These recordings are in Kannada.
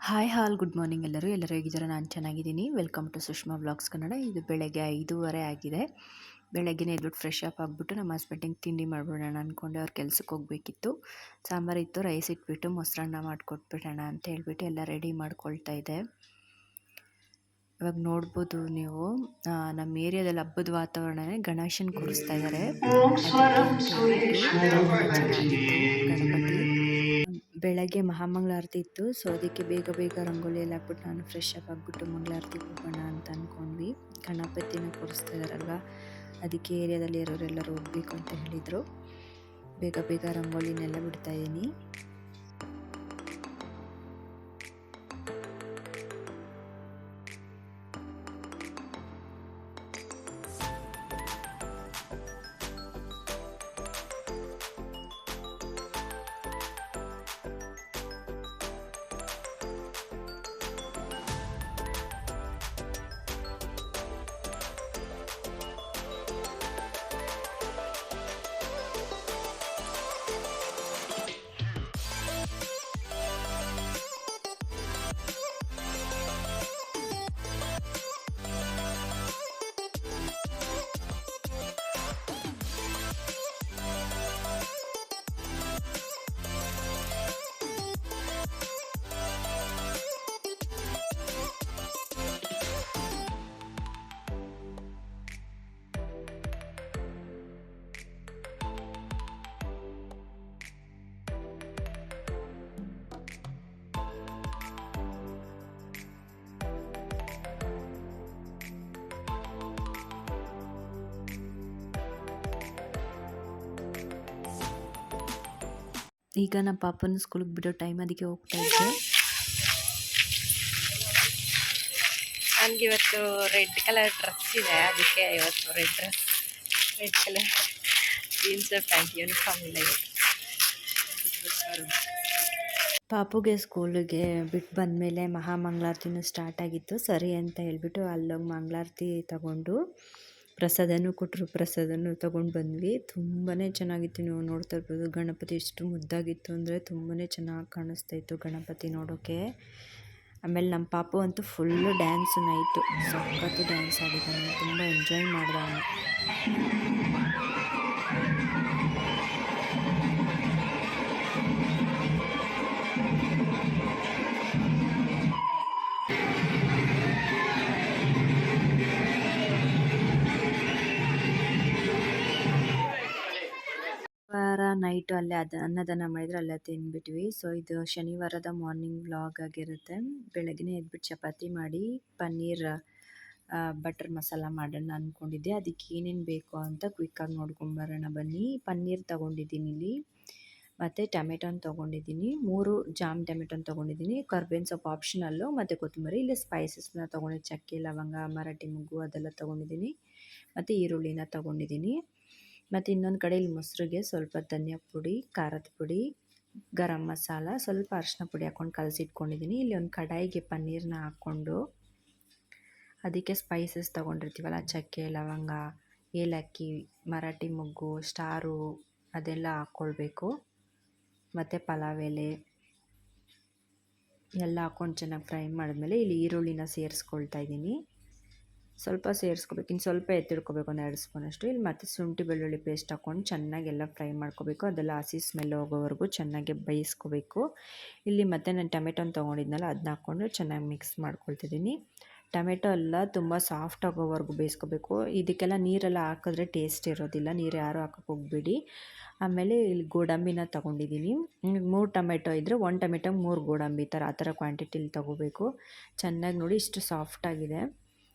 ಹಾಯ್ ಹಾಲ್ ಗುಡ್ ಮಾರ್ನಿಂಗ್ ಎಲ್ಲರೂ. ಎಲ್ಲರೂ ಹೇಗಿದ್ದಾರೆ? ನಾನು ಚೆನ್ನಾಗಿದ್ದೀನಿ. Welcome to Sushma blogs Kannada ಇದು ಬೆಳಗ್ಗೆ ಐದೂವರೆ ಆಗಿದೆ. ಬೆಳಗ್ಗೆನೇ ಎದ್ಬಿಟ್ಟು ಫ್ರೆಶ್ ಅಪ್ ಆಗಿಬಿಟ್ಟು ನಮ್ಮ ಹಸ್ಬೆಂಡಿಗೆ ತಿಂಡಿ ಮಾಡಿಬಿಡೋಣ ಅಂದ್ಕೊಂಡೆ ಅವ್ರ ಕೆಲ್ಸಕ್ಕೆ ಹೋಗಬೇಕಿತ್ತು. ಸಾಂಬಾರಿತ್ತು ರೈಸ್ ಇಟ್ಬಿಟ್ಟು, ಮೊಸರನ್ನ ಮಾಡಿಕೊಟ್ಬಿಡೋಣ ಅಂತ ಹೇಳ್ಬಿಟ್ಟು ಎಲ್ಲ ರೆಡಿ ಮಾಡ್ಕೊಳ್ತಾ ಇದ್ದೆ. ಇವಾಗ ನೋಡ್ಬೋದು ನೀವು ನಮ್ಮ ಏರಿಯಾದಲ್ಲಿ ಹಬ್ಬದ ವಾತಾವರಣನೇ ಗಣೇಶನ್ ಕೂರಿಸ್ತಾ ಇದ್ದಾರೆ ಬೆಳಗ್ಗೆ ಮಹಾಮಂಗಳಾರತಿ ಇತ್ತು, ಸೊ ಅದಕ್ಕೆ ಬೇಗ ಬೇಗ ರಂಗೋಲಿ ಎಲ್ಲ ಹಾಕ್ಬಿಟ್ಟು ನಾನು ಫ್ರೆಶ್ ಅಪ್ ಆಗಿಬಿಟ್ಟು ಮಂಗಳಾರತಿ ಹೋಗೋಣ ಅಂತ ಅಂದ್ಕೊಂಡ್ವಿ ಗಣಪತಿನ ಕೂರಿಸ್ತಾ ಇದ್ದಾರಲ್ವ ಅದಕ್ಕೆ ಏರಿಯಾದಲ್ಲಿ ಇರೋರೆಲ್ಲರೂ ಹೋಗ್ಬೇಕು ಅಂತ ಹೇಳಿದರು. ಬೇಗ ಬೇಗ ರಂಗೋಲಿನೆಲ್ಲ ಬಿಡ್ತಾ ಈಗ ನಮ್ಮ ಪಾಪನ ಸ್ಕೂಲಿಗೆ ಬಿಡೋ ಟೈಮ್ ಅದಕ್ಕೆ ಹೋಗ್ತಾ ಇದ್ದೆ. ನನಗೆ ಇವತ್ತು ರೆಡ್ ಕಲರ್ ಡ್ರೆಸ್ ಇದೆ ಅದಕ್ಕೆ ಇವತ್ತು red dress red colour jeans pant uniform ಇಲ್ಲ ಇವತ್ತು. ಪಾಪುಗೆ ಸ್ಕೂಲಿಗೆ ಬಿಟ್ಟು ಬಂದಮೇಲೆ ಮಹಾಮಂಗಳಾರತಿನೂ ಸ್ಟಾರ್ಟ್ ಆಗಿತ್ತು. ಸರಿ ಅಂತ ಹೇಳಿಬಿಟ್ಟು ಅಲ್ಲೋಗಿ ಮಂಗಳಾರತಿ ತಗೊಂಡು ಪ್ರಸಾದನೂ ಕೊಟ್ಟರು, ಪ್ರಸಾದನೂ ತೊಗೊಂಡು ಬಂದ್ವಿ. ತುಂಬಾ ಚೆನ್ನಾಗಿತ್ತು ನೀವು ನೋಡ್ತಾ ಇರ್ಬೋದು. ಗಣಪತಿ ಎಷ್ಟು ಮುದ್ದಾಗಿತ್ತು ಅಂದರೆ ತುಂಬಾ ಚೆನ್ನಾಗಿ ಕಾಣಿಸ್ತಾ ಇತ್ತು ಗಣಪತಿ ನೋಡೋಕ್ಕೆ ಆಮೇಲೆ ನಮ್ಮ ಪಾಪು ಅಂತೂ ಫುಲ್ಲು ಡ್ಯಾನ್ಸ್ ನೈಟು. ಸಖತ್ತು ಡ್ಯಾನ್ಸ್ ಆಡಿದ್ದಾನೆ. ತುಂಬ ಎಂಜಾಯ್ ಮಾಡಿದ ನೈಟು ಅಲ್ಲೇ ಅದು, ಅನ್ನದಾನ ಮಾಡಿದ್ರು ಅಲ್ಲೇ ತಿಂದ್ಬಿಟ್ವಿ. ಸೊ ಇದು ಶನಿವಾರದ ಮಾರ್ನಿಂಗ್ ವ್ಲಾಗ್ ಆಗಿರುತ್ತೆ. ಬೆಳಗ್ಗೆ ಎದ್ಬಿಟ್ಟು ಚಪಾತಿ ಮಾಡಿ, ಪನ್ನೀರ್ ಬಟರ್ ಮಸಾಲ ಮಾಡೋಣ ಅಂದ್ಕೊಂಡಿದ್ದೆ ಅದಕ್ಕೆ ಏನೇನು ಬೇಕು ಅಂತ ಕ್ವಿಕ್ಕಾಗಿ ನೋಡ್ಕೊಂಬರೋಣ ಬನ್ನಿ. ಪನ್ನೀರ್ ತೊಗೊಂಡಿದ್ದೀನಿ ಇಲ್ಲಿ. ಮತ್ತು ಟೊಮೆಟೊನ ತೊಗೊಂಡಿದ್ದೀನಿ. ಮೂರು ಜಾಮ್ ಟೊಮೆಟೊನ ತೊಗೊಂಡಿದ್ದೀನಿ. ಕರ್ಬೇವಿನ ಸೊಪ್ಪು ಆಪ್ಷನಲ್ಲು ಮತ್ತು ಕೊತ್ತಂಬರಿ, ಇಲ್ಲಿ ಸ್ಪೈಸಸ್ನ ತೊಗೊಂಡಿದ್ದು, ಚಕ್ಕೆ, ಲವಂಗ, ಮರಾಠಿ ಮೊಗ್ಗು ಅದೆಲ್ಲ ತೊಗೊಂಡಿದ್ದೀನಿ. ಮತ್ತು ಈರುಳ್ಳಿನ ತೊಗೊಂಡಿದ್ದೀನಿ. ಮತ್ತು ಇನ್ನೊಂದು ಕಡೆ ಇಲ್ಲಿ ಮೊಸರಿಗೆ ಸ್ವಲ್ಪ ಧನಿಯಾ ಪುಡಿ, ಖಾರದ ಪುಡಿ, ಗರಂ ಮಸಾಲ, ಸ್ವಲ್ಪ ಅರಿಶಿನ ಪುಡಿ ಹಾಕ್ಕೊಂಡು ಕಲಸಿಟ್ಕೊಂಡಿದ್ದೀನಿ ಇಲ್ಲಿ ಒಂದು ಕಡಾಯಿಗೆ ಪನ್ನೀರನ್ನ ಹಾಕ್ಕೊಂಡು ಅದಕ್ಕೆ ಸ್ಪೈಸಸ್ ತೊಗೊಂಡಿರ್ತೀವಲ್ಲ, ಚಕ್ಕೆ, ಲವಂಗ, ಏಲಕ್ಕಿ, ಮರಾಠಿ ಮೊಗ್ಗು, ಸ್ಟಾರು ಅದೆಲ್ಲ ಹಾಕ್ಕೊಳ್ಬೇಕು ಮತ್ತು ಪಲಾವ್ ಎಲೆ ಎಲ್ಲ ಹಾಕ್ಕೊಂಡು ಚೆನ್ನಾಗಿ ಫ್ರೈ ಮಾಡಿದ್ಮೇಲೆ ಇಲ್ಲಿ ಈರುಳ್ಳಿನ ಸೇರಿಸ್ಕೊಳ್ತಾ ಇದ್ದೀನಿ ಸ್ವಲ್ಪ ಸೇರಿಸ್ಕೋಬೇಕು. ಇನ್ನು ಸ್ವಲ್ಪ ಎತ್ತಿಡ್ಕೋಬೇಕು ಒಂದು ಎರಡು ಸ್ಪೂನಷ್ಟು ಇಲ್ಲಿ ಮತ್ತು ಶುಂಠಿ, ಬೆಳ್ಳುಳ್ಳಿ ಪೇಸ್ಟ್ ಹಾಕ್ಕೊಂಡು ಚೆನ್ನಾಗೆಲ್ಲ ಫ್ರೈ ಮಾಡ್ಕೋಬೇಕು. ಅದೆಲ್ಲ ಹಸಿ ಸ್ಮೆಲ್ ಹೋಗೋವರೆಗೂ ಚೆನ್ನಾಗಿ ಬೇಯಿಸ್ಕೋಬೇಕು. ಇಲ್ಲಿ ಮತ್ತೆ ನಾನು ಟೊಮೆಟೊನ ತೊಗೊಂಡಿದ್ನಲ್ಲ ಅದನ್ನ ಹಾಕ್ಕೊಂಡು ಚೆನ್ನಾಗಿ ಮಿಕ್ಸ್ ಮಾಡ್ಕೊಳ್ತಿದ್ದೀನಿ. ಟೊಮೆಟೊ ಎಲ್ಲ ತುಂಬ ಸಾಫ್ಟ್ ಆಗೋವರೆಗೂ ಬೇಯಿಸ್ಕೋಬೇಕು. ಇದಕ್ಕೆಲ್ಲ ನೀರೆಲ್ಲ ಹಾಕಿದ್ರೆ ಟೇಸ್ಟ್ ಇರೋದಿಲ್ಲ. ನೀರು ಯಾರು ಹಾಕಕ್ಕೆ ಹೋಗ್ಬೇಡಿ. ಆಮೇಲೆ ಇಲ್ಲಿ ಗೋಡಂಬಿನ ತೊಗೊಂಡಿದ್ದೀನಿ. ಮೂರು ಟೊಮೆಟೊ ಇದ್ದರೆ ಒಂದು ಟೊಮೆಟೊಗೆ ಮೂರು ಗೋಡಂಬಿ ಥರ, ಆ ಥರ ಕ್ವಾಂಟಿಟಿಲಿ ತೊಗೋಬೇಕು. ಚೆನ್ನಾಗಿ ನೋಡಿ ಇಷ್ಟು ಸಾಫ್ಟಾಗಿದೆ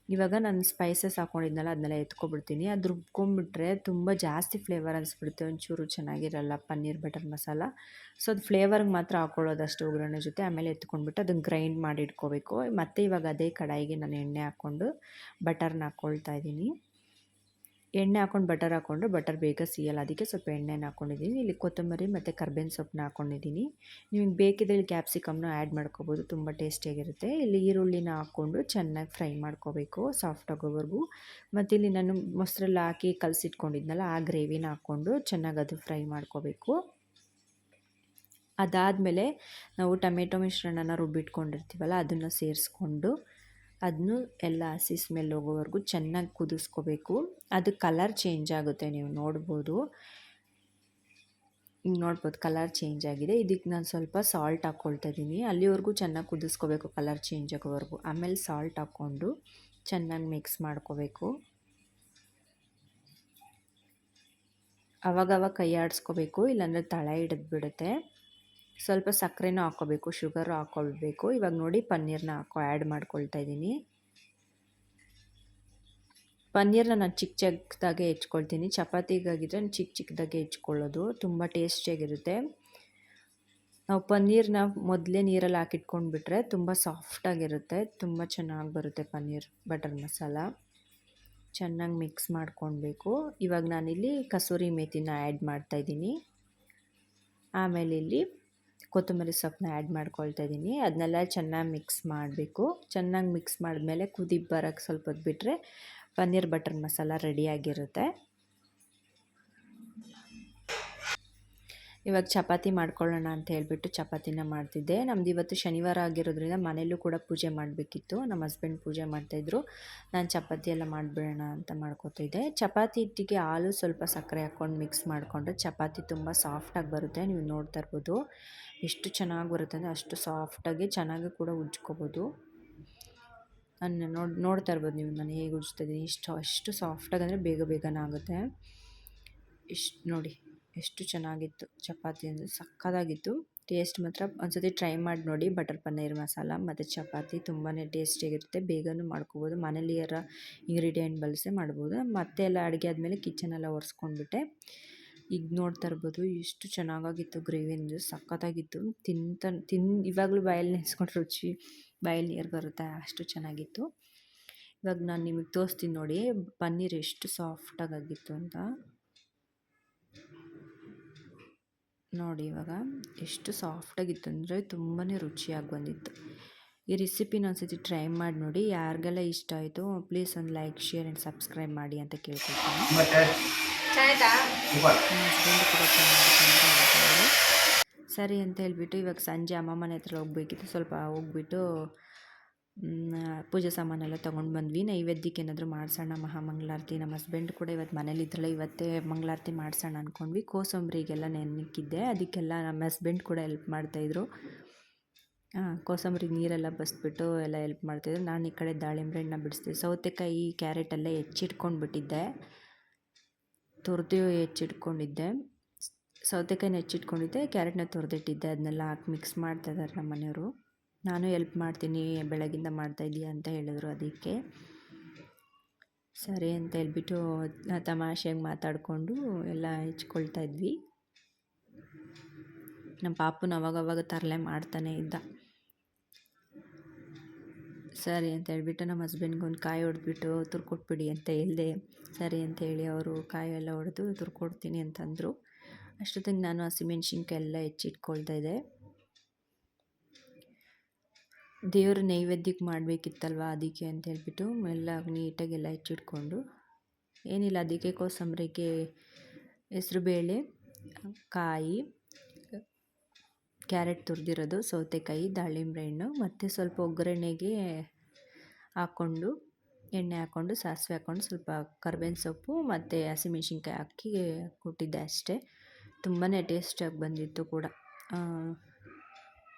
ಇವಾಗ ನಾನು ಸ್ಪೈಸಸ್ ಹಾಕ್ಕೊಂಡಿದ್ನಲ್ಲ ಅದನ್ನೆಲ್ಲ ಎತ್ಕೊಬಿಡ್ತೀನಿ. ಅದು ರುಬ್ಕೊಂಡ್ಬಿಟ್ರೆ ತುಂಬ ಜಾಸ್ತಿ ಫ್ಲೇವರ್ ಅನಿಸ್ಬಿಡುತ್ತೆ. ಒಂಚೂರು ಚೆನ್ನಾಗಿರಲ್ಲ ಪನ್ನೀರ್ ಬಟರ್ ಮಸಾಲ. ಸೊ ಅದು ಫ್ಲೇವರ್ಗೆ ಮಾತ್ರ ಹಾಕ್ಕೊಳ್ಳೋದಷ್ಟು ಒಗ್ಗರಣೆ ಜೊತೆ. ಆಮೇಲೆ ಎತ್ಕೊಂಡ್ಬಿಟ್ಟು ಅದನ್ನು ಗ್ರೈಂಡ್ ಮಾಡಿ ಇಟ್ಕೋಬೇಕು. ಮತ್ತು ಇವಾಗ ಅದೇ ಕಡಾಯಿಗೆ ನಾನು ಎಣ್ಣೆ ಹಾಕ್ಕೊಂಡು ಬಟರ್ನ ಹಾಕ್ಕೊಳ್ತಾ ಇದ್ದೀನಿ. ಎಣ್ಣೆ ಹಾಕ್ಕೊಂಡು ಬಟರ್ ಹಾಕ್ಕೊಂಡು ಬಟರ್ ಬೇಗ ಸಿಯಲ್ಲ. ಅದಕ್ಕೆ ಸ್ವಲ್ಪ ಎಣ್ಣೆನ ಹಾಕ್ಕೊಂಡಿದ್ದೀನಿ ಇಲ್ಲಿ ಕೊತ್ತಂಬರಿ ಮತ್ತು ಕರ್ಬೇವಿನ ಸೊಪ್ಪನ್ನ ಹಾಕ್ಕೊಂಡಿದ್ದೀನಿ ನಿಮಗೆ ಬೇಕಿದ್ರೆ ಇಲ್ಲಿ ಕ್ಯಾಪ್ಸಿಕಮ್ನ ಆ್ಯಡ್ ಮಾಡ್ಕೋಬೋದು. ತುಂಬ ಟೇಸ್ಟಿಯಾಗಿರುತ್ತೆ ಇಲ್ಲಿ ಈರುಳ್ಳಿನ ಹಾಕ್ಕೊಂಡು ಚೆನ್ನಾಗಿ ಫ್ರೈ ಮಾಡ್ಕೋಬೇಕು. ಸಾಫ್ಟ್ ಆಗೋವರೆಗೂ. ಮತ್ತು ಇಲ್ಲಿ ನಾನು ಮೊಸರಲ್ಲಿ ಹಾಕಿ ಕಲಸಿಟ್ಕೊಂಡಿದ್ನಲ್ಲ, ಆ ಗ್ರೇವಿನ ಹಾಕ್ಕೊಂಡು ಚೆನ್ನಾಗಿ ಅದು ಫ್ರೈ ಮಾಡ್ಕೋಬೇಕು. ಅದಾದಮೇಲೆ ನಾವು ಟೊಮೆಟೊ ಮಿಶ್ರಣನ ರುಬ್ಬಿಟ್ಕೊಂಡಿರ್ತೀವಲ್ಲ, ಅದನ್ನು ಸೇರಿಸ್ಕೊಂಡು ಅದನ್ನು ಎಲ್ಲ ಹಸಿ ಸ್ಮೆಲ್ ಹೋಗೋವರೆಗೂ ಚೆನ್ನಾಗಿ ಕುದಿಸ್ಕೋಬೇಕು. ಅದು ಕಲರ್ ಚೇಂಜ್ ಆಗುತ್ತೆ, ನೀವು ನೋಡ್ಬೋದು. ನೋಡ್ಬೋದು ಕಲರ್ ಚೇಂಜ್ ಆಗಿದೆ. ಇದಕ್ಕೆ ನಾನು ಸ್ವಲ್ಪ ಸಾಲ್ಟ್ ಹಾಕ್ಕೊಳ್ತಾ ಇದ್ದೀನಿ ಅಲ್ಲಿವರೆಗೂ ಚೆನ್ನಾಗಿ ಕುದಿಸ್ಕೋಬೇಕು ಕಲರ್ ಚೇಂಜ್ ಆಗೋವರೆಗೂ. ಆಮೇಲೆ ಸಾಲ್ಟ್ ಹಾಕ್ಕೊಂಡು ಚೆನ್ನಾಗಿ ಮಿಕ್ಸ್ ಮಾಡ್ಕೋಬೇಕು. ಅವಾಗವಾಗ ಕೈ ಆಡಿಸ್ಕೋಬೇಕು, ಇಲ್ಲಾಂದರೆ ತಳ ಹಿಡಿದು ಬಿಡುತ್ತೆ ಸ್ವಲ್ಪ ಸಕ್ಕರೆನೂ ಹಾಕ್ಕೋಬೇಕು, ಶುಗರು ಹಾಕ್ಕೊಳ್ಬೇಕು. ಇವಾಗ ನೋಡಿ ಪನ್ನೀರ್ನ ಹಾಕೋ, ಆ್ಯಡ್ ಮಾಡ್ಕೊಳ್ತಾ ಇದ್ದೀನಿ. ಪನ್ನೀರ್ನ ನಾನು ಚಿಕ್ಕ ಚಿಕ್ಕದಾಗೆ ಹೆಚ್ಕೊಳ್ತೀನಿ. ಚಪಾತಿಗಾಗಿದ್ರೆ ನಾನು ಚಿಕ್ಕ ಚಿಕ್ಕದಾಗೆ ಹೆಚ್ಕೊಳ್ಳೋದು. ತುಂಬ ಟೇಸ್ಟಿಯಾಗಿರುತ್ತೆ. ನಾವು ಪನ್ನೀರ್ನ ಮೊದಲೇ ನೀರಲ್ಲಿ ಹಾಕಿಟ್ಕೊಂಡ್ಬಿಟ್ರೆ ತುಂಬ ಸಾಫ್ಟಾಗಿರುತ್ತೆ. ತುಂಬ ಚೆನ್ನಾಗಿ ಬರುತ್ತೆ ಪನ್ನೀರ್, ಬಟರ್ ಮಸಾಲ. ಚೆನ್ನಾಗಿ ಮಿಕ್ಸ್ ಮಾಡ್ಕೊಳ್ಬೇಕು. ಇವಾಗ ನಾನಿಲ್ಲಿ ಕಸೂರಿ ಮೇಥಿನ ಆ್ಯಡ್ ಮಾಡ್ತಾಯಿದ್ದೀನಿ ಆಮೇಲೆ ಇಲ್ಲಿ ಕೊತ್ತಂಬರಿ ಸೊಪ್ಪನ್ನ ಆ್ಯಡ್ ಮಾಡ್ಕೊಳ್ತಾ ಇದ್ದೀನಿ. ಅದನ್ನೆಲ್ಲ ಚೆನ್ನಾಗಿ ಮಿಕ್ಸ್ ಮಾಡಬೇಕು. ಚೆನ್ನಾಗಿ ಮಿಕ್ಸ್ ಮಾಡಿದ್ಮೇಲೆ ಕುದಿ ಬರೋಕ್ಕೆ ಸ್ವಲ್ಪ ಹೊತ್ತು ಬಿಟ್ಟರೆ ಪನ್ನೀರ್ ಬಟರ್ ಮಸಾಲ ರೆಡಿಯಾಗಿರುತ್ತೆ ಇವಾಗ ಚಪಾತಿ ಮಾಡ್ಕೊಳ್ಳೋಣ ಅಂತ ಹೇಳಿಬಿಟ್ಟು ಚಪಾತಿನ ಮಾಡ್ತಿದ್ದೆ. ನಮ್ದು ಇವತ್ತು ಶನಿವಾರ ಆಗಿರೋದ್ರಿಂದ ಮನೆಯಲ್ಲೂ ಕೂಡ ಪೂಜೆ ಮಾಡಬೇಕಿತ್ತು. ನಮ್ಮ ಹಸ್ಬೆಂಡ್ ಪೂಜೆ ಮಾಡ್ತಾಯಿದ್ರು. ನಾನು ಚಪಾತಿ ಎಲ್ಲ ಮಾಡಿಬಿಡೋಣ ಅಂತ ಮಾಡ್ಕೋತಿದ್ದೆ ಚಪಾತಿ ಹಿಟ್ಟಿಗೆ ಹಾಲು ಸ್ವಲ್ಪ ಸಕ್ಕರೆ ಹಾಕ್ಕೊಂಡು ಮಿಕ್ಸ್ ಮಾಡಿಕೊಂಡ್ರೆ ಚಪಾತಿ ತುಂಬ ಸಾಫ್ಟಾಗಿ ಬರುತ್ತೆ. ನೀವು ನೋಡ್ತಾ ಇರ್ಬೋದು. ಎಷ್ಟು ಚೆನ್ನಾಗಿ ಬರುತ್ತೆ ಅಂದರೆ ಅಷ್ಟು ಸಾಫ್ಟಾಗಿ ಚೆನ್ನಾಗಿ ಕೂಡ ಉಜ್ಕೋಬೋದು. ನಾನು ನೋಡಿ, ನೋಡ್ತಾ ಇರ್ಬೋದು ನೀವು ನಾನು ಹೇಗೆ ಉಜ್ತಾ ಇದ್ದೀನಿ ಇಷ್ಟು, ಅಷ್ಟು ಸಾಫ್ಟಾಗಿ ಅಂದರೆ ಬೇಗ ಬೇಗನೇ ಆಗುತ್ತೆ. ಇಷ್ಟು ನೋಡಿ. ಎಷ್ಟು ಚೆನ್ನಾಗಿತ್ತು, ಚಪಾತಿ ಅಂದರೆ ಸಕ್ಕತ್ತಾಗಿತ್ತು ಟೇಸ್ಟ್ ಮಾತ್ರ ಒಂದ್ಸತಿ ಟ್ರೈ ಮಾಡಿ ನೋಡಿ. ಬಟರ್ ಪನ್ನೀರ್ ಮಸಾಲ ಮತ್ತು ಚಪಾತಿ ತುಂಬಾ ಟೇಸ್ಟಿಯಾಗಿರುತ್ತೆ. ಬೇಗನೂ ಮಾಡ್ಕೋಬೋದು. ಮನೇಲಿ ಯಾರ ಇಂಗ್ರೀಡಿಯೆಂಟ್ ಬಳಸಿ ಮಾಡ್ಬೋದು. ಮತ್ತೆ ಎಲ್ಲ ಅಡುಗೆ ಆದಮೇಲೆ ಕಿಚನೆಲ್ಲ ಒರೆಸ್ಕೊಂಡ್ಬಿಟ್ಟೆ. ಈಗ ನೋಡ್ತಾ ಇರ್ಬೋದು ಎಷ್ಟು ಚೆನ್ನಾಗಾಗಿತ್ತು ಗ್ರೇವಿ ಅಂದರೆ. ಸಖತ್ತಾಗಿತ್ತು ತಿಂತ, ತಿನ್, ಇವಾಗಲೂ ಬಾಯಲ್ಲಿ ನೆನೆಸ್ಕೊಂಡು ರುಚಿ ಬಾಯಲ್ಲಿ ನೀರು ಬರುತ್ತೆ. ಅಷ್ಟು ಚೆನ್ನಾಗಿತ್ತು. ಇವಾಗ ನಾನು ನಿಮಗೆ ತೋರಿಸ್ತೀನಿ ನೋಡಿ. ಪನ್ನೀರ್ ಎಷ್ಟು ಸಾಫ್ಟಾಗಿತ್ತು ಅಂತ. ನೋಡಿ ಇವಾಗ ಎಷ್ಟು ಸಾಫ್ಟಾಗಿತ್ತು ಅಂದರೆ ತುಂಬಾ ರುಚಿಯಾಗಿ ಬಂದಿತ್ತು. ಈ ರೆಸಿಪಿನ ಒಂದ್ಸತಿ ಟ್ರೈ ಮಾಡಿ ನೋಡಿ. ಯಾರಿಗೆಲ್ಲ ಇಷ್ಟ ಆಯಿತು ಪ್ಲೀಸ್ ಒಂದು ಲೈಕ್ ಶೇರ್ ಆ್ಯಂಡ್ ಸಬ್ಸ್ಕ್ರೈಬ್ ಮಾಡಿ ಅಂತ ಕೇಳ್ಕೊಳ್ತೀನಿ. ಸರಿ ಅಂತ ಹೇಳ್ಬಿಟ್ಟು ಇವಾಗ ಸಂಜೆ ಅಮ್ಮ ಮನೆ ಹತ್ರ ಹೋಗ್ಬೇಕಿತ್ತು. ಸ್ವಲ್ಪ ಹೋಗ್ಬಿಟ್ಟು ಪೂಜೆ ಸಾಮಾನೆಲ್ಲ ತೊಗೊಂಡು ಬಂದ್ವಿ. ನೈವೇದ್ಯಕ್ಕೆ ಏನಾದರೂ ಮಾಡಿಸೋಣ, ಮಹಾಮಂಗಳಾರತಿ. ನಮ್ಮ ಹಸ್ಬೆಂಡ್ ಕೂಡ ಇವತ್ತು ಮನೇಲಿದ್ರಲ್ಲ ಇವತ್ತೇ ಮಂಗಳಾರತಿ ಮಾಡಿಸೋಣ ಅಂದ್ಕೊಂಡ್ವಿ ಕೋಸಂಬರಿಗೆಲ್ಲ ನೆನಕ್ಕಿದ್ದೆ ಅದಕ್ಕೆಲ್ಲ ನಮ್ಮ ಹಸ್ಬೆಂಡ್ ಕೂಡ ಹೆಲ್ಪ್ ಮಾಡ್ತಾಯಿದ್ರು ಹಾಂ ಕೋಸಂಬರಿಗೆ ನೀರೆಲ್ಲ ಬಸ್ಬಿಟ್ಟು ಎಲ್ಲ ಹೆಲ್ಪ್ ಮಾಡ್ತಾಯಿದ್ರು ನಾನು ಈ ಕಡೆ ದಾಳಿಂಬೆ ಹಣ್ಣು ಬಿಡಿಸ್ದೆ. ಸೌತೆಕಾಯಿ ಕ್ಯಾರೆಟೆಲ್ಲ ಹೆಚ್ಚಿಟ್ಕೊಂಡು ಬಿಟ್ಟಿದ್ದೆ. ತುರ್ದು ಹೆಚ್ಚಿಟ್ಕೊಂಡಿದ್ದೆ. ಸೌತೆಕಾಯಿನ ಹೆಚ್ಚಿಟ್ಕೊಂಡಿದ್ದೆ. ಕ್ಯಾರೆಟ್ನ ತೊರೆದಿಟ್ಟಿದ್ದೆ. ಅದನ್ನೆಲ್ಲ ಹಾಕಿ ಮಿಕ್ಸ್ ಮಾಡ್ತಾಯಿದ್ದಾರೆ ನಮ್ಮ ಮನೆಯವರು ನಾನು ಎಲ್ಪ್ ಮಾಡ್ತೀನಿ, ಬೆಳಗಿಂದ ಮಾಡ್ತಾಯಿದ್ದೀಯ ಅಂತ ಹೇಳಿದ್ರು ಅದಕ್ಕೆ. ಸರಿ ಅಂತ ಹೇಳ್ಬಿಟ್ಟು ತಮಾಷೆಯಾಗಿ ಮಾತಾಡಿಕೊಂಡು ಎಲ್ಲ ಹೆಚ್ಕೊಳ್ತಾ ಇದ್ವಿ. ನಮ್ಮ ಪಾಪುನ ಅವಾಗವಾಗ ತರಲೆ ಮಾಡ್ತಾನೆ ಇದ್ದ. ಸರಿ ಅಂತ ಹೇಳ್ಬಿಟ್ಟು ನಮ್ಮ ಹಸ್ಬೆಂಡ್ಗೆ ಒಂದು ಕಾಯಿ ಹೊಡೆದ್ಬಿಟ್ಟು ತುರ್ಕೊಟ್ಬಿಡಿ ಅಂತ ಹೇಳಿದೆ. ಸರಿ ಅಂತ ಹೇಳಿ ಅವರು ಕಾಯಿ ಎಲ್ಲ ಹೊಡೆದು ತುರ್ಕೊಡ್ತೀನಿ ಅಂತಂದರು. ಅಷ್ಟೊತ್ತಿಗೆ ನಾನು ಹಸಿಮೆಣ್ಸಿನ್ಕಾಯಿ ಎಲ್ಲ ಹೆಚ್ಚಿಟ್ಕೊಳ್ತಾ ಇದ್ದೆ. ದೇವ್ರ ನೈವೇದ್ಯಕ್ಕೆ ಮಾಡಬೇಕಿತ್ತಲ್ವ ಅದಕ್ಕೆ ಅಂತ ಹೇಳ್ಬಿಟ್ಟು ಎಲ್ಲ ನೀಟಾಗೆಲ್ಲ ಹೆಚ್ಚಿಟ್ಕೊಂಡು, ಏನಿಲ್ಲ ಅದಕ್ಕೆ ಕೋಸಂಬರಿಗೆ ಹೆಸ್ರುಬೇಳೆ ಕಾಯಿ, ಕ್ಯಾರೆಟ್ ತುರಿದಿರೋದು, ಸೌತೆಕಾಯಿ, ದಾಳಿಂಬೆ ಹಣ್ಣು ಮತ್ತು ಸ್ವಲ್ಪ ಒಗ್ಗರಣೆಗೆ ಹಾಕ್ಕೊಂಡು, ಎಣ್ಣೆ ಹಾಕ್ಕೊಂಡು, ಸಾಸಿವೆ ಹಾಕ್ಕೊಂಡು ಸ್ವಲ್ಪ ಕರ್ಬೇವಿನ ಸೊಪ್ಪು ಮತ್ತು ಹಸಿಮೆಣ್ಸಿನ್ಕಾಯಿ ಹಾಕಿ ಕೊಟ್ಟಿದ್ದೆ ಅಷ್ಟೇ. ತುಂಬಾ ಟೇಸ್ಟಿಯಾಗಿ ಬಂದಿತ್ತು ಕೂಡ.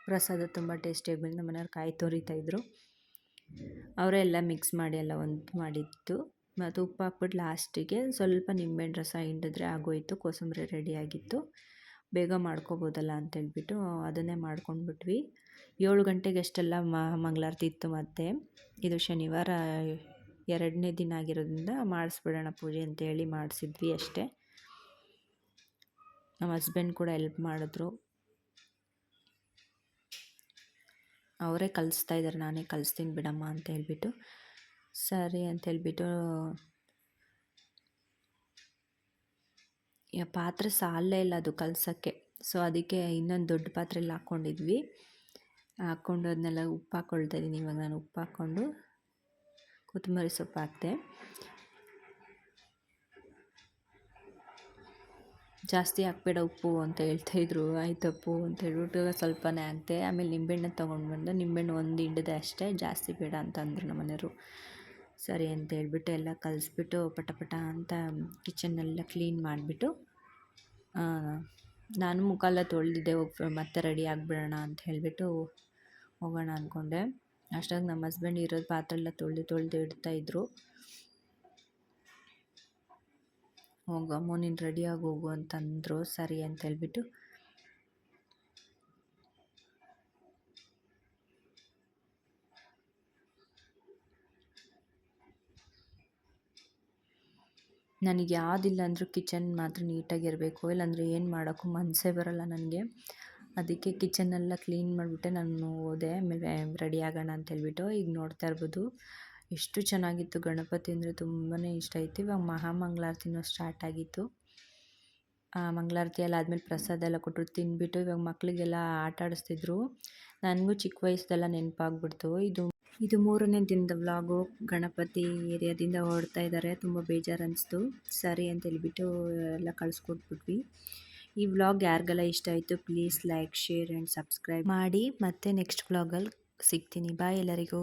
ಪ್ರಸಾದ ತುಂಬ ಟೇಸ್ಟಿಯಾಗಿ ಬಂದು ನಮ್ಮ ಮನೆಯವ್ರು ಕಾಯಿ ತೊರಿತಾಯಿದ್ರು ಅವರೇ ಎಲ್ಲ ಮಿಕ್ಸ್ ಮಾಡಿ ಎಲ್ಲ ಒಂದು ಮಾಡಿತ್ತು ಮತ್ತು ಉಪ್ಪು ಹಾಕ್ಬಿಟ್ಟು ಲಾಸ್ಟಿಗೆ ಸ್ವಲ್ಪ ನಿಂಬೆಹಣ್ಣು ರಸ ಹಿಂಡಿದ್ರೆ ಆಗೋಯಿತು, ಕೋಸಂಬರಿ ರೆಡಿಯಾಗಿತ್ತು ಬೇಗ ಮಾಡ್ಕೋಬೋದಲ್ಲ ಅಂತೇಳ್ಬಿಟ್ಟು ಅದನ್ನೇ ಮಾಡ್ಕೊಂಡ್ಬಿಟ್ವಿ. ಏಳು ಗಂಟೆಗೆ ಅಷ್ಟೆಲ್ಲ ಮಂಗಳಾರತಿ ಇತ್ತು ಮತ್ತೆ. ಇದು ಶನಿವಾರ ಎರಡನೇ ದಿನ ಆಗಿರೋದ್ರಿಂದ ಮಾಡಿಸ್ಬಿಡೋಣ ಪೂಜೆ ಅಂತೇಳಿ ಮಾಡಿಸಿದ್ವಿ ಅಷ್ಟೇ. ನಮ್ಮ ಹಸ್ಬೆಂಡ್ ಕೂಡ ಹೆಲ್ಪ್ ಮಾಡಿದ್ರು. ಅವರೇ ಕಲಿಸ್ತಾ ಇದ್ದಾರೆ, ನಾನೇ ಕಲಿಸ್ತೀನಿ ಬಿಡಮ್ಮ ಅಂತ ಹೇಳಿಬಿಟ್ಟು. ಸರಿ ಅಂತ ಹೇಳಿಬಿಟ್ಟು ಪಾತ್ರೆ ಸಾಲೇ ಇಲ್ಲ ಅದು ಕಲಿಸೋಕ್ಕೆ. ಸೊ ಅದಕ್ಕೆ ಇನ್ನೊಂದು ದೊಡ್ಡ ಪಾತ್ರೆಯಲ್ಲಿ ಹಾಕ್ಕೊಂಡಿದ್ವಿ. ಹಾಕ್ಕೊಂಡು ಅದನ್ನೆಲ್ಲ ಉಪ್ಪು ಹಾಕ್ಕೊಳ್ತಾ ಇದ್ದೀನಿ. ಇವಾಗ ನಾನು ಉಪ್ಪು ಹಾಕ್ಕೊಂಡು ಕೊತ್ತಂಬರಿ ಸೊಪ್ಪು ಹಾಕ್ತೆ. ಜಾಸ್ತಿ ಹಾಕ್ಬೇಡ ಉಪ್ಪು ಅಂತ ಹೇಳ್ತಾಯಿದ್ರು ಆಯಿತಪ್ಪು ಅಂತ ಹೇಳ್ಬಿಟ್ಟು ಸ್ವಲ್ಪನೇ ಹಾಕ್ದೆ. ಆಮೇಲೆ ನಿಂಬೆಹಣ್ಣು ತೊಗೊಂಡು ಬಂದು. ನಿಂಬೆಹಣ್ಣು ಒಂದು ಹಿಂಡಿದೆ ಅಷ್ಟೇ, ಜಾಸ್ತಿ ಬೇಡ ಅಂತ ಅಂದರು ನಮ್ಮ ಮನೆಯವರು. ಸರಿ ಅಂತ ಹೇಳ್ಬಿಟ್ಟು ಎಲ್ಲ ಕಲಿಸ್ಬಿಟ್ಟು ಪಟ ಪಟ ಅಂತ ಕಿಚನ್ನೆಲ್ಲ ಕ್ಲೀನ್ ಮಾಡಿಬಿಟ್ಟು ನಾನು ಮುಖಾಲ ತೊಳೆದಿದ್ದೆ ಹೋಗಿ ಮತ್ತೆ ರೆಡಿ ಆಗಿಬಿಡೋಣ ಅಂತ ಹೇಳಿಬಿಟ್ಟು ಹೋಗೋಣ ಅಂದ್ಕೊಂಡೆ ಅಷ್ಟಾಗಿ ನಮ್ಮ ಹಸ್ಬೆಂಡ್ ಇರೋದು ಪಾತ್ರೆಲ್ಲ ತೊಳೆದು ತೊಳೆದು ಇಡ್ತಾಯಿದ್ರು ಹೋಗಮ್ಮ ನೀನು ರೆಡಿಯಾಗಿ ಹೋಗು ಅಂತಂದರು ಸರಿ ಅಂತ ಹೇಳ್ಬಿಟ್ಟು ನನಗೆ ಯಾವುದಿಲ್ಲ ಅಂದರೂ ಕಿಚನ್ ಮಾತ್ರ ನೀಟಾಗಿರಬೇಕು ಇಲ್ಲಾಂದರೆ ಏನು ಮಾಡೋಕ್ಕೂ ಮನಸ್ಸೇ ಬರೋಲ್ಲ ನನಗೆ. ಅದಕ್ಕೆ ಕಿಚನ್ನೆಲ್ಲ ಕ್ಲೀನ್ ಮಾಡಿಬಿಟ್ಟೆ ನಾನು ಹೋದೆ. ಆಮೇಲೆ ರೆಡಿ ಆಗೋಣ ಅಂತ ಹೇಳ್ಬಿಟ್ಟು ಈಗ ನೋಡ್ತಾ ಇರ್ಬೋದು. ಎಷ್ಟು ಚೆನ್ನಾಗಿತ್ತು ಗಣಪತಿ ಅಂದರೆ ತುಂಬಾ ಇಷ್ಟ ಆಯಿತು. ಇವಾಗ ಮಹಾಮಂಗಳಾರತಿನೂ ಸ್ಟಾರ್ಟ್ ಆಗಿತ್ತು. ಮಂಗಳಾರತಿ ಎಲ್ಲ ಆದಮೇಲೆ ಪ್ರಸಾದ ಎಲ್ಲ ಕೊಟ್ಟರು ತಿಂದುಬಿಟ್ಟು ಇವಾಗ ಮಕ್ಕಳಿಗೆಲ್ಲ ಆಟ ಆಡಿಸ್ತಿದ್ರು. ನನಗೂ ಚಿಕ್ಕ ವಯಸ್ಸೆಲ್ಲ ನೆನಪಾಗ್ಬಿಡ್ತು. ಇದು ಇದು ಮೂರನೇ ದಿನದ ವ್ಲಾಗು ಗಣಪತಿ ಏರಿಯಾದಿಂದ ಹೊರಡ್ತಾ ಇದ್ದಾರೆ ತುಂಬ ಬೇಜಾರು ಅನಿಸ್ತು. ಸರಿ ಅಂತ ಹೇಳಿಬಿಟ್ಟು ಎಲ್ಲ ಕಳಿಸ್ಕೊಟ್ಬಿಟ್ವಿ. ಈ ವ್ಲಾಗ್ ಯಾರಿಗೆಲ್ಲ ಇಷ್ಟ ಆಯಿತು please like share and subscribe ಮಾಡಿ. ಮತ್ತೆ ನೆಕ್ಸ್ಟ್ ವ್ಲಾಗಲ್ಲಿ ಸಿಗ್ತೀನಿ. ಬಾಯ್ ಎಲ್ಲರಿಗೂ.